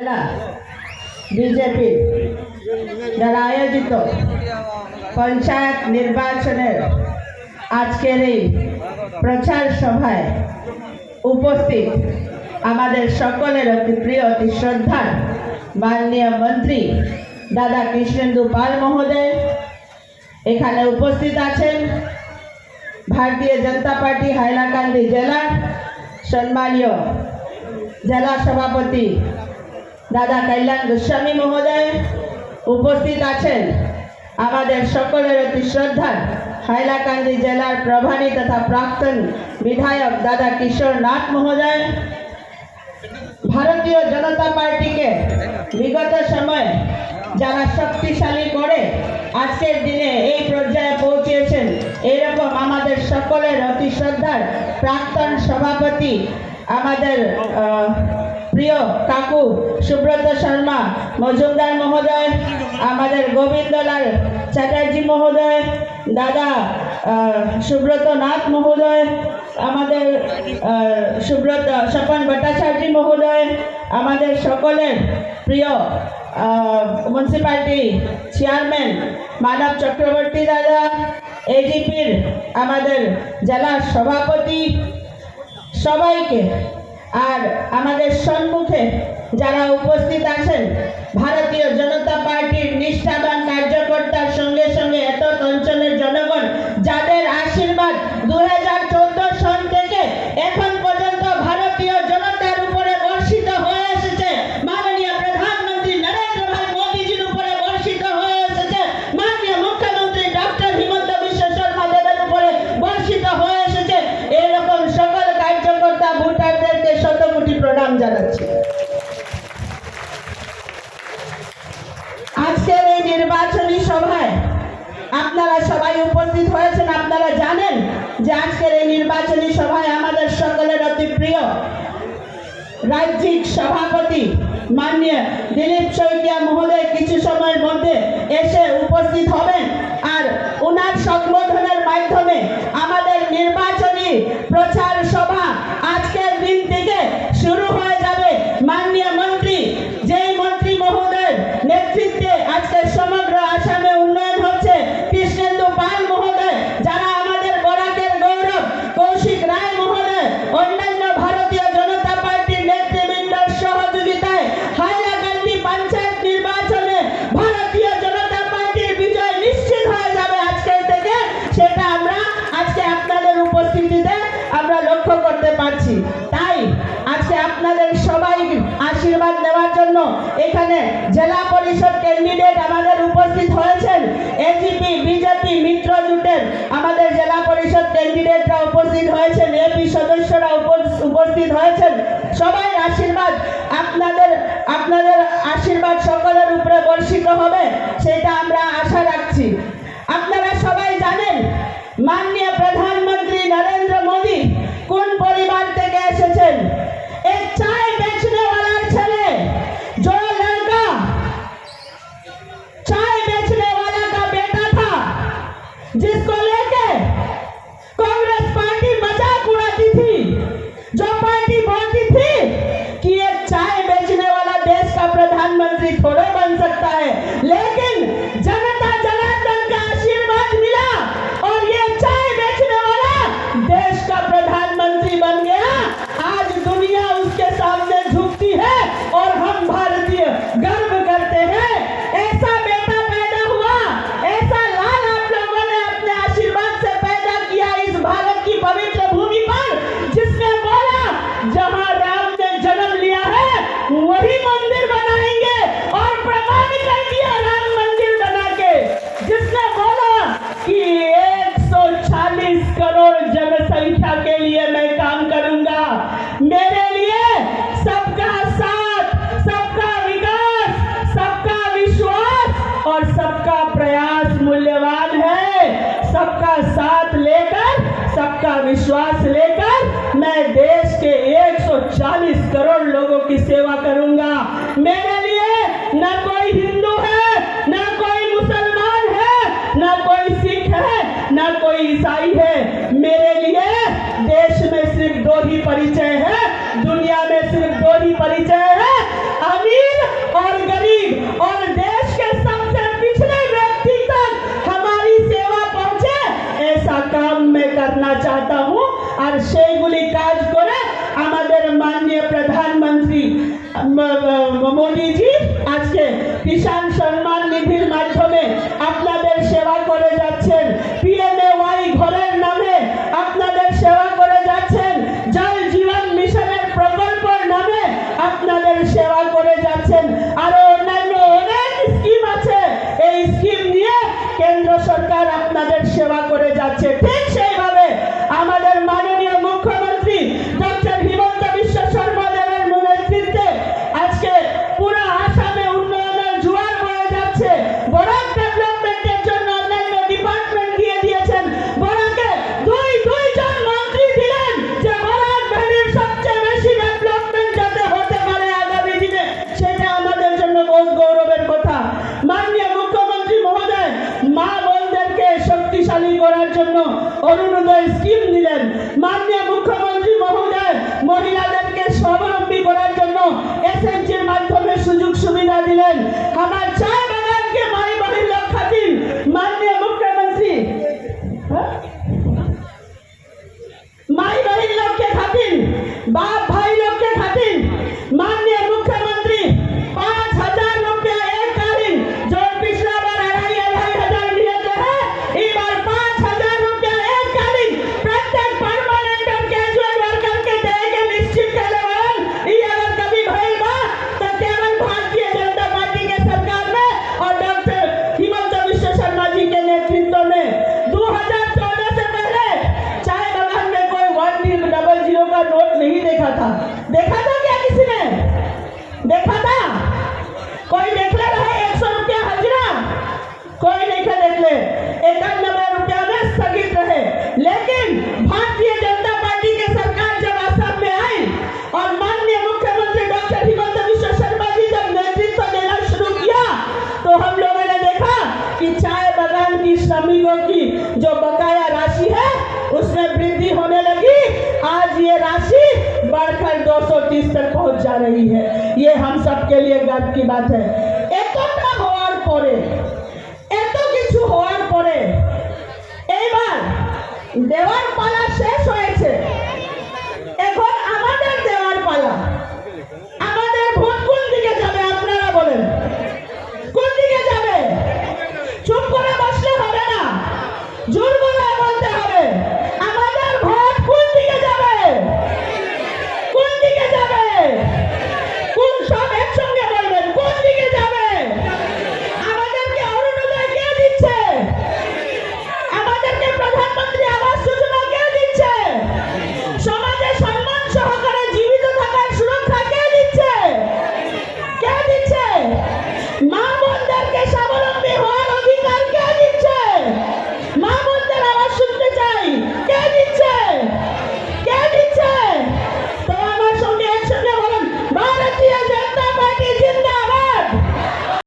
জেলা বিজেপি দ্বারা আয়োজিত পঞ্চায়েত নির্বাচনের আজকের এই প্রচার সভায় উপস্থিত আমাদের সকলের অতি প্রিয় অতি শ্রদ্ধার মাননীয় মন্ত্রী দাদা কৃষ্ণেন্দু পাল মহোদয়। এখানে উপস্থিত আছেন ভারতীয় জনতা পার্টি হাইলাকান্দি জেলার সম্মানীয় জেলা সভাপতি দাদা কল্যাণ গোস্বামী মহোদয় উপস্থিত আছেন। আমাদের সকলের অতি শ্রদ্ধার হাইলাকান্দি জেলার প্রভারী তথা প্রাক্তন বিধায়ক দাদা কিশোর নাথ মহোদয়। ভারতীয় জনতা পার্টিকে বিগত সময়ে যারা শক্তিশালী করে আজকের দিনে এই পর্যায়ে পৌঁছেছেন, এরকম আমাদের সকলের অতি শ্রদ্ধার প্রাক্তন সভাপতি আমাদের প্রিয় কাকু, সুব্রত শর্মা, মজুমদার মহোদয়, আমাদের গোবিন্দলাল চ্যাটার্জি মহোদয়, দাদা সুব্রত নাথ মহোদয়, আমাদের সুব্রত, স্বপন ভট্টাচার্য মহোদয়, আমাদের সকলের প্রিয় মিউনিসিপ্যালিটি চেয়ারম্যান মানব চক্রবর্তী দাদা এজিপির আমাদের জেলার সভাপতি, সবাইকে আর আমাদের সম্মুখে যারা উপস্থিত আছেন, ভারতীয় জনতা পার্টির নিষ্ঠাবান কার্যকর্তার সঙ্গে সঙ্গে এত অঞ্চলের উপস্থিত হয়েছেন, আপনারা জানেন যে আজকের এই নির্বাচনী সভায় আমাদের সকলের অতি প্রিয় রাজ্যিক সভাপতি মাননীয় দিলীপ শইকিয়া মহোদয় কিছু সময়ের মধ্যে এসে উপস্থিত হবেন। আর ওনার সম্বোধনের মাধ্যমে আমাদের করতে তাই আজকে আপনাদের সবাই আশীর্বাদ নেওয়ার জন্য এখানে জেলা পরিষদ ক্যান্ডিডেট আমাদের উপস্থিত হয়েছেন। এজিপি বিজেপি মিত্র জোটের আমাদের জেলা পরিষদ ক্যান্ডিডেটরা উপস্থিত হয়েছেন এপি সদস্যরা উপ- উপস্থিত হয়েছেন। সবাই আশীর্বাদ। আপনাদের আপনাদের আশীর্বাদ সকলের উপরে বর্ষিত হবে, সেটা আমরা আশা রাখছি। আপনারা সবাই জানেন, মাননীয় और सबका प्रयास मूल्यवान है। सबका साथ लेकर, सबका विश्वास लेकर मैं देश के 140 करोड़ लोगों की सेवा करूँगा। मेरे लिए न कोई हिंदू है, न कोई मुसलमान है, न कोई सिख है, न कोई ईसाई है। मेरे लिए देश में सिर्फ़ दो ही परिचय है, दुनिया में सिर्फ़ दो ही परिचय আর সেইগুলি কাজ করে আমাদের মাননীয় প্রধানমন্ত্রী মোদীজি আজকে কিষাণ সম্মান নিধি স্কিম দিলেন মাননীয় মুখ্যমন্ত্রী মহোদয়, মহিলাদেরকে স্বাবলম্বী করার জন্য এসএমজির মাধ্যমে সুযোগ সুবিধা দিলেন। আমার চা বাগানকে মাই মহিলা খাতির মাননীয় মুখ্যমন্ত্রী। হ্যাঁ? মাই বাহিনীর লক্ষ্যে খাতির বাপ ভাই जा रही है। ये हम सबके लिए गर्व की बात है। এতটা হওয়ার পরে এত কিছু হওয়ার পরে এইবার দেওয়ার পালা শেষ